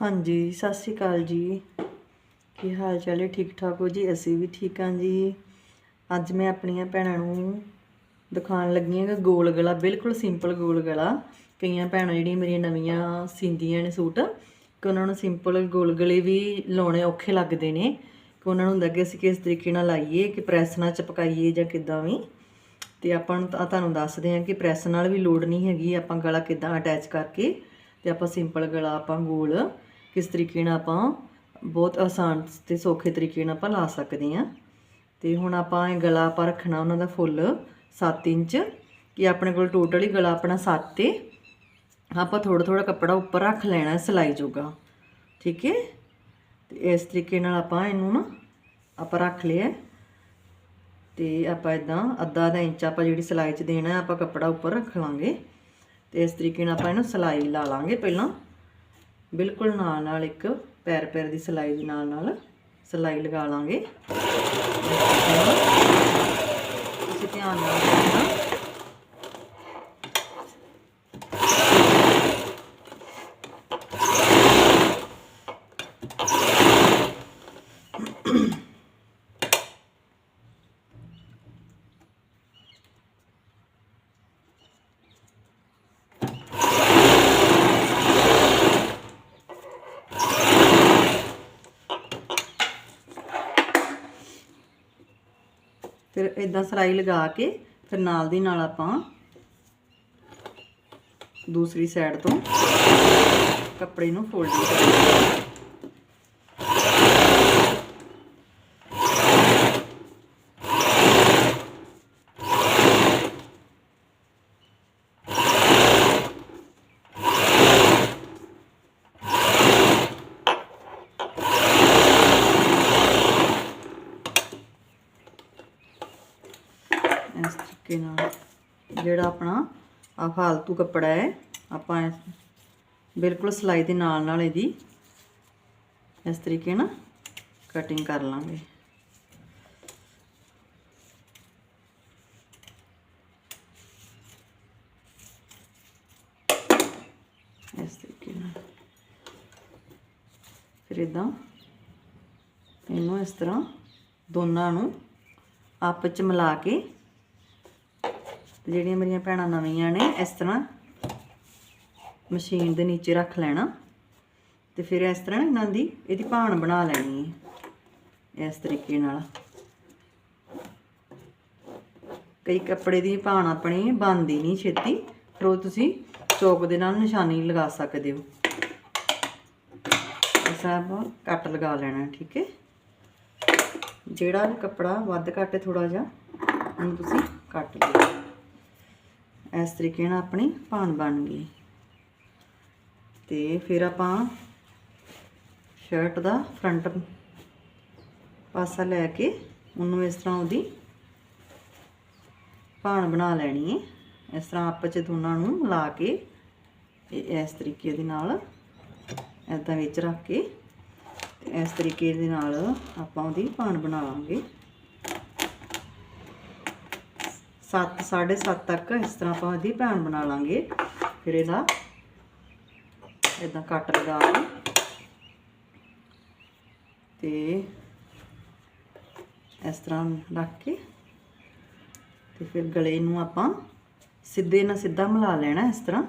ਹਾਂਜੀ, ਸਤਿ ਸ਼੍ਰੀ ਅਕਾਲ ਜੀ। ਕੀ ਹਾਲ ਚਾਲ ਹੈ? ਠੀਕ ਠਾਕ ਹੋ ਜੀ? ਅਸੀਂ ਵੀ ਠੀਕ ਹਾਂ ਜੀ। ਅੱਜ ਮੈਂ ਆਪਣੀਆਂ ਭੈਣਾਂ ਨੂੰ ਦਿਖਾਉਣ ਲੱਗੀ ਹਾਂ ਗੋਲ ਗਲਾ, ਬਿਲਕੁਲ ਸਿੰਪਲ ਗੋਲ ਗਲਾ। ਕਈਆਂ ਭੈਣਾਂ ਜਿਹੜੀਆਂ ਮੇਰੀਆਂ ਨਵੀਆਂ ਸਿੰਦੀਆਂ ਨੇ ਸੂਟ, ਕਿ ਉਹਨਾਂ ਨੂੰ ਸਿੰਪਲ ਗੋਲ ਗਲੇ ਵੀ ਲਾਉਣੇ ਔਖੇ ਲੱਗਦੇ ਨੇ। ਕਿ ਉਹਨਾਂ ਨੂੰ ਹੁੰਦਾ ਕਿ ਅਸੀਂ ਕਿਸ ਤਰੀਕੇ ਨਾਲ ਲਾਈਏ, ਕਿ ਪ੍ਰੈਸ ਨਾਲ ਚਪਕਾਈਏ ਜਾਂ ਕਿੱਦਾਂ ਵੀ। ਤੇ ਆਪਾਂ ਨੂੰ ਤੁਹਾਨੂੰ ਦੱਸਦੇ ਹਾਂ ਕਿ ਪ੍ਰੈਸ ਨਾਲ ਵੀ ਲੋੜ ਨਹੀਂ ਹੈਗੀ ਆਪਾਂ ਗਲਾ ਕਿੱਦਾਂ ਅਟੈਚ ਕਰਕੇ। ਤੇ ਆਪਾਂ ਸਿੰਪਲ ਗਲਾ, ਆਪਾਂ ਗੋਲ ਕਿਸ ਤਰੀਕੇ ਨਾਲ ਆਪਾਂ ਬਹੁਤ ਆਸਾਨ ਤੇ ਸੌਖੇ ਤਰੀਕੇ ਨਾਲ ਆਪਾਂ ਲਾ ਸਕਦੇ ਹਾਂ। ਤੇ ਹੁਣ ਆਪਾਂ ਇਹ ਗਲਾ ਆਪਾਂ ਰੱਖਣਾ ਉਹਨਾਂ ਦਾ ਫੁੱਲ 7 ਇੰਚ, ਕਿ ਆਪਣੇ ਕੋਲ ਟੋਟਲ ਹੀ ਗਲਾ ਆਪਣਾ 7 ਤੇ ਆਪਾਂ ਥੋੜਾ ਥੋੜਾ ਕੱਪੜਾ ਉੱਪਰ ਰੱਖ ਲੈਣਾ ਹੈ ਸਿਲਾਈ ਜੋਗਾ, ਠੀਕ ਹੈ ਤੇ ਇਸ ਤਰੀਕੇ ਨਾਲ ਆਪਾਂ ਇਹਨੂੰ ਨਾ ਆਪਾਂ ਰੱਖ ਲਿਆ ਤੇ ਆਪਾਂ ਇਦਾਂ ਅੱਧਾ ਦਾ ਇੰਚ ਆਪਾਂ ਜਿਹੜੀ ਸਿਲਾਈ 'ਚ ਦੇਣਾ ਆਪਾਂ ਕੱਪੜਾ ਉੱਪਰ ਰੱਖ ਲਾਂਗੇ। ਤੇ ਇਸ ਤਰੀਕੇ ਨਾਲ ਆਪਾਂ ਇਹਨੂੰ ਸਿਲਾਈ ਲਾ ਲਾਂਗੇ ਪਹਿਲਾਂ। ਬਿਲਕੁਲ ਨਾਲ ਨਾਲ ਇੱਕ ਪੈਰ ਪੈਰ ਦੀ ਸਿਲਾਈ ਦੇ ਨਾਲ ਨਾਲ ਸਿਲਾਈ ਲਗਾ ਲਾਂਗੇ ਤੁਸੀਂ ਧਿਆਨ ਨਾਲ ਦੇਖਣਾ ਫਿਰ ਇਦਾਂ ਸਲਾਈ ਲਗਾ ਕੇ ਫਿਰ ਨਾਲ ਦੀ ਨਾਲ ਆਪਾਂ ਦੂਸਰੀ ਸਾਈਡ ਤੋਂ ਕੱਪੜੇ ਨੂੰ ਫੋਲਡ ਕਰਾਂਗੇ ਇਸ ਤਰੀਕੇ ਨਾਲ। ਜਿਹੜਾ ਆਪਣਾ ਆ ਫਾਲਤੂ ਕੱਪੜਾ ਹੈ, ਆਪਾਂ ਇਸ- ਬਿਲਕੁਲ ਸਿਲਾਈ ਦੇ ਨਾਲ ਨਾਲ ਇਹਦੀ ਇਸ ਤਰੀਕੇ ਨਾਲ ਕਟਿੰਗ ਕਰ ਲਾਂਗੇ। ਇਸ ਤਰੀਕੇ ਨਾਲ। ਫਿਰ ਇਦਾਂ ਇਹਨੂੰ ਇਸ ਤਰ੍ਹਾਂ ਦੋਨਾਂ ਨੂੰ ਆਪਸ ਚ ਮਿਲਾ ਕੇ ਜਿਹੜੀਆਂ ਮੇਰੀਆਂ ਭੈਣਾਂ ਨਵੀਆਂ ਨੇ, ਇਸ ਤਰ੍ਹਾਂ ਮਸ਼ੀਨ ਦੇ ਨੀਚੇ ਰੱਖ ਲੈਣਾ ਤੇ ਫਿਰ ਇਸ ਤਰ੍ਹਾਂ ਇਹਨਾਂ ਦੀ ਇਹਦੀ ਭਾਣ ਬਣਾ ਲੈਣੀ ਹੈ, ਇਸ ਤਰੀਕੇ ਨਾਲ। ਕਈ ਕੱਪੜੇ ਦੀ ਭਾਣ ਆਪਣੀ ਬਣਦੀ ਨਹੀਂ ਛੇਤੀ, ਫਿਰ ਉਹ ਤੁਸੀਂ ਚੌਕ ਦੇ ਨਾਲ ਨਿਸ਼ਾਨੀ ਲਗਾ ਸਕਦੇ ਹੋ। ਇਸ ਤਰ੍ਹਾਂ ਕੱਟ ਲਗਾ ਲੈਣਾ, ਠੀਕ ਹੈ? ਜਿਹੜਾ ਵੀ ਕੱਪੜਾ ਵੱਧ ਘੱਟ ਥੋੜਾ ਜਿਹਾ, ਉਹਨੂੰ ਤੁਸੀਂ ਕੱਟ ਲਿਓ ਇਸ ਤਰੀਕੇ ਨਾਲ ਆਪਣੀ ਭਾਣ ਬਣ ਗਈ। ਤੇ ਫਿਰ ਆਪਾਂ ਸ਼ਰਟ ਦਾ ਫਰੰਟ ਪਾਸਾ ਲੈ ਕੇ ਉਹਨੂੰ ਇਸ ਤਰ੍ਹਾਂ ਉਹਦੀ ਭਾਣ ਬਣਾ ਲੈਣੀ ਹੈ। ਇਸ ਤਰ੍ਹਾਂ ਆਪਸ ਚ ਦੋਨਾਂ ਨੂੰ ਮਿਲਾ ਕੇ ਇਹ ਇਸ ਤਰੀਕੇ ਦੇ ਨਾਲ ਐਦਾਂ ਵਿੱਚ ਰੱਖ ਕੇ ਤੇ ਇਸ ਤਰੀਕੇ ਦੇ ਨਾਲ ਆਪਾਂ ਉਹਦੀ ਭਾਣ ਬਣਾ ਲਾਂਗੇ। 7 7.5 ਤੱਕ ਇਸ ਤਰ੍ਹਾਂ ਆਪਾਂ ਇਹਦੀ ਭੈਣ ਬਣਾ ਲਾਂਗੇ। ਫਿਰ ਇਹਦਾ ਇਦਾਂ ਕੱਟ ਲਗਾ ਕੇ ਤੇ ਇਸ ਤਰ੍ਹਾਂ ਰੱਖ ਕੇ ਤੇ ਫਿਰ ਗਲੇ ਨੂੰ ਆਪਾਂ ਸਿੱਧੇ ਨਾਲ ਸਿੱਧਾ ਮਿਲਾ ਲੈਣਾ ਇਸ ਤਰ੍ਹਾਂ।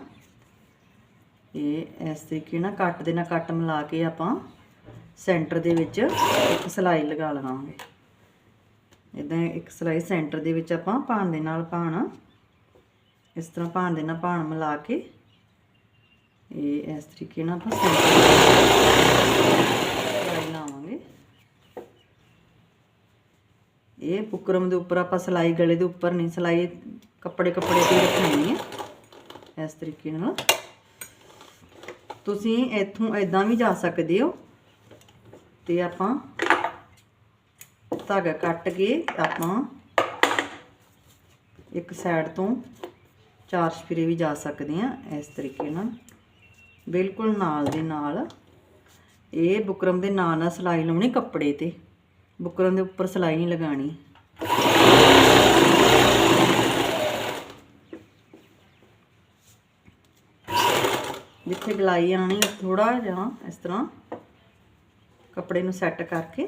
ਇਹ ਇਸ ਤਰੀਕੇ ਨਾਲ ਕੱਟ ਦੇ ਨਾਲ ਕੱਟ ਮਿਲਾ ਕੇ ਆਪਾਂ ਸੈਂਟਰ ਦੇ ਵਿੱਚ ਇੱਕ ਸਲਾਈ ਲਗਾ ਲਵਾਂਗੇ। ਇਦਾਂ ਇੱਕ ਸਿਲਾਈ ਸੈਂਟਰ ਦੇ ਵਿੱਚ ਆਪਾਂ ਭਾਣ ਦੇ ਨਾਲ ਭਾਣ। ਇਸ ਤਰ੍ਹਾਂ ਭਾਣ ਦੇ ਨਾਲ ਭਾਣ ਮਿਲਾ ਕੇ ਇਹ ਇਸ ਤਰੀਕੇ ਨਾਲ ਆਪਾਂ ਸਲਾਈ ਲਾਵਾਂਗੇ। ਇਹ ਬੁਕਰਮ ਦੇ ਉੱਪਰ ਆਪਾਂ ਸਲਾਈ ਗਲੇ ਦੇ ਉੱਪਰ ਨਹੀਂ, ਸਲਾਈ ਕੱਪੜੇ ਕੱਪੜੇ ਤੇ ਰੱਖਣੀ ਹੈ। ਇਸ ਤਰੀਕੇ ਨਾਲ। ਤੁਸੀਂ ਇੱਥੋਂ ਇਦਾਂ ਵੀ ਜਾ ਸਕਦੇ ਹੋ ਤੇ ਆਪਾਂ ਧਾਗਾ ਕੱਟ ਕੇ ਆਪਾਂ ਇੱਕ ਸਾਈਡ ਤੋਂ ਚਾਰ ਸਪਿਰੇ ਵੀ ਜਾ ਸਕਦੇ ਆ ਇਸ ਤਰੀਕੇ ਨਾਲ। ਬਿਲਕੁਲ ਨਾਲ ਦੇ ਨਾਲ। ਇਹ ਬੁਕਰਮ ਦੇ ਨਾਲ ਨਾਲ ਸਿਲਾਈ ਲਾਉਣੀ ਕੱਪੜੇ ਤੇ। ਬੁਕਰਮ ਦੇ ਉੱਪਰ ਸਿਲਾਈ ਨਹੀਂ ਲਗਾਣੀ ਜਿੱਥੇ ਗਲਾਈ ਆਣੀ ਥੋੜਾ ਜਿਹਾ ਇਸ ਤਰ੍ਹਾਂ ਕੱਪੜੇ ਨੂੰ ਸੈੱਟ ਕਰਕੇ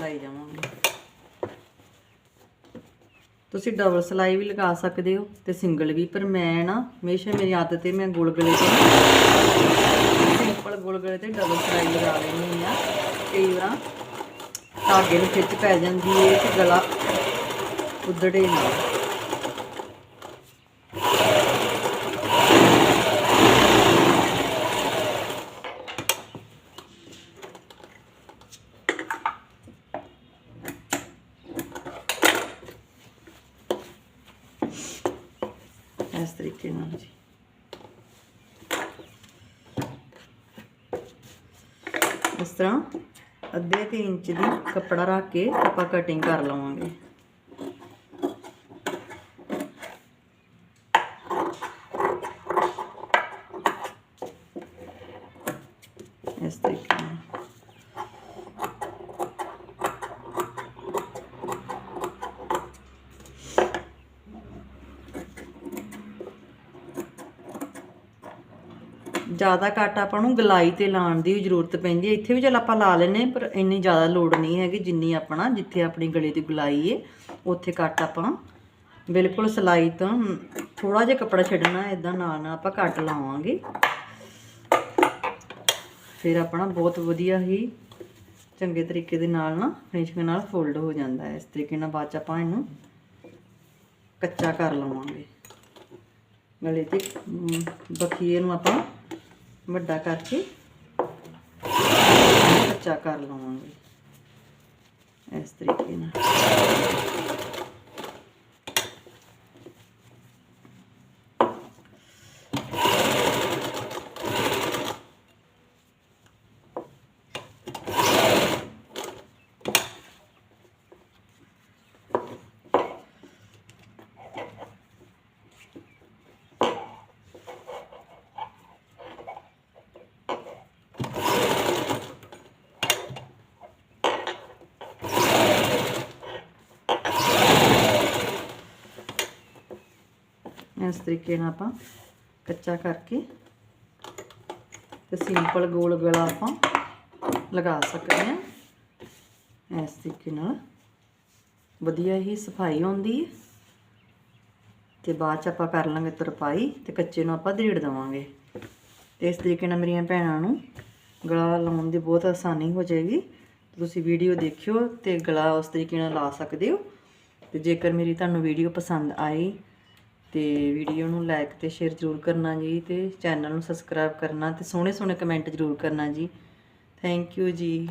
ਲਾਈ ਜਾਵਾਂਗੇ। ਤੁਸੀਂ ਡਬਲ ਸਲਾਈ ਵੀ ਲਗਾ ਸਕਦੇ ਹੋ ਤੇ ਸਿੰਗਲ ਵੀ, ਪਰ ਮੈਂ ਨਾ ਹਮੇਸ਼ਾ ਮੇਰੀ ਆਦਤ ਹੈ ਮੈਂ ਗੁਲਗਲੇ ਤੇ ਸਿੰਪਲ ਗੁਲਗਲੇ ਤੇ ਡਬਲ ਸਲਾਈ ਲਗਾ ਲੈਂਦੀ ਆ ਕਈ ਵਾਰ ਧਾਗੇ ਨੂੰ ਖਿੱਚ ਪੈ ਜਾਂਦੀ ਹੈ ਤੇ ਗਲਾ ਉਧੜੇ ਨਾ ਇਸ ਤਰੀਕੇ ਨਾਲ ਜੀ। ਇਸ ਤਰ੍ਹਾਂ ਅੱਧੇ ਤੇ ਇੰਚ ਦੀ ਕੱਪੜਾ ਰੱਖ ਕੇ ਆਪਾਂ ਕਟਿੰਗ ਕਰ ਲਵਾਂਗੇ ਇਸ ਤਰੀਕੇ ਨਾਲ ਜ਼ਿਆਦਾ ਕੱਟ ਆਪਾਂ ਨੂੰ ਗਲਾਈ ਤੇ ਲਾਉਣ ਦੀ ਜ਼ਰੂਰਤ ਪੈਂਦੀ ਹੈ। ਇੱਥੇ ਵੀ ਚਲ ਆਪਾਂ ਲਾ ਲੈਨੇ ਪਰ ਇੰਨੀ ਜ਼ਿਆਦਾ ਲੋੜ ਨਹੀਂ ਹੈਗੀ ਜਿੰਨੀ ਆਪਣਾ ਜਿੱਥੇ ਆਪਣੀ ਗਲੇ ਦੀ ਗਲਾਈ ਏ ਉੱਥੇ ਕੱਟ ਆਪਾਂ ਬਿਲਕੁਲ ਸਲਾਈ ਤੋਂ ਥੋੜਾ ਜਿਹਾ ਕੱਪੜਾ ਛੱਡਣਾ ਇਦਾਂ ਨਾਲ ਨਾਲ ਆਪਾਂ ਕੱਟ ਲਾਵਾਂਗੇ। ਫਿਰ ਆਪਣਾ ਬਹੁਤ ਵਧੀਆ ਹੀ ਚੰਗੇ ਤਰੀਕੇ ਦੇ ਨਾਲ ਨਾ ਫਿਨਿਸ਼ਿੰਗ ਨਾਲ ਫੋਲਡ ਹੋ ਜਾਂਦਾ ਹੈ। ਇਸ ਤਰੀਕੇ ਨਾਲ ਬਾਅਦ ਚ ਆਪਾਂ ਇਹਨੂੰ ਕੱਚਾ ਕਰ ਲਵਾਂਗੇ। ਗਲੇ ਤੇ ਅਮ, ਬਖੀਏ ਨੂੰ ਆਪਾਂ ਵੱਡਾ ਕਰਕੇ ਕੱਚਾ ਕਰ ਲਵਾਂਗੇ। ਇਸ ਤਰੀਕੇ ਨਾਲ। ਇਸ ਤਰੀਕੇ ਨਾਲ ਆਪਾਂ ਕੱਚਾ ਕਰਕੇ ਤੇ ਸਿੰਪਲ ਗੋਲ ਗਲਾ ਆਪਾਂ ਲਗਾ ਸਕਦੇ ਹਾਂ। ਇਸ ਤਰੀਕੇ ਨਾਲ ਵਧੀਆ ਹੀ ਸਫ਼ਾਈ ਹੁੰਦੀ ਹੈ। ਤੇ ਬਾਅਦ ਚ ਆਪਾਂ ਕਰ ਲਾਂਗੇ ਤਰਪਾਈ ਤੇ ਕੱਚੇ ਨੂੰ ਆਪਾਂ ਧੀੜ ਦੇਵਾਂਗੇ। ਤੇ ਇਸ ਤਰੀਕੇ ਨਾਲ ਮੇਰੀਆਂ ਭੈਣਾਂ ਨੂੰ ਗਲਾ ਲਾਉਣ ਦੀ ਬਹੁਤ ਆਸਾਨੀ ਹੋ ਜਾਏਗੀ। ਤੁਸੀਂ ਵੀਡੀਓ ਦੇਖਿਓ ਤੇ ਗਲਾ ਉਸ ਤਰੀਕੇ ਨਾਲ ਲਾ ਸਕਦੇ ਹੋ। ਤੇ ਜੇਕਰ ਮੇਰੀ ਤੁਹਾਨੂੰ ਵੀਡੀਓ ਪਸੰਦ ਆਈ ਤੇ ਵੀਡੀਓ ਨੂੰ ਲਾਈਕ ਤੇ ਸ਼ੇਅਰ ਜ਼ਰੂਰ ਕਰਨਾ ਜੀ ਤੇ ਚੈਨਲ ਨੂੰ ਸਬਸਕ੍ਰਾਈਬ ਕਰਨਾ ਤੇ ਸੋਹਣੇ ਸੋਹਣੇ ਕਮੈਂਟ ਜ਼ਰੂਰ ਕਰਨਾ ਜੀ। ਥੈਂਕ ਯੂ ਜੀ।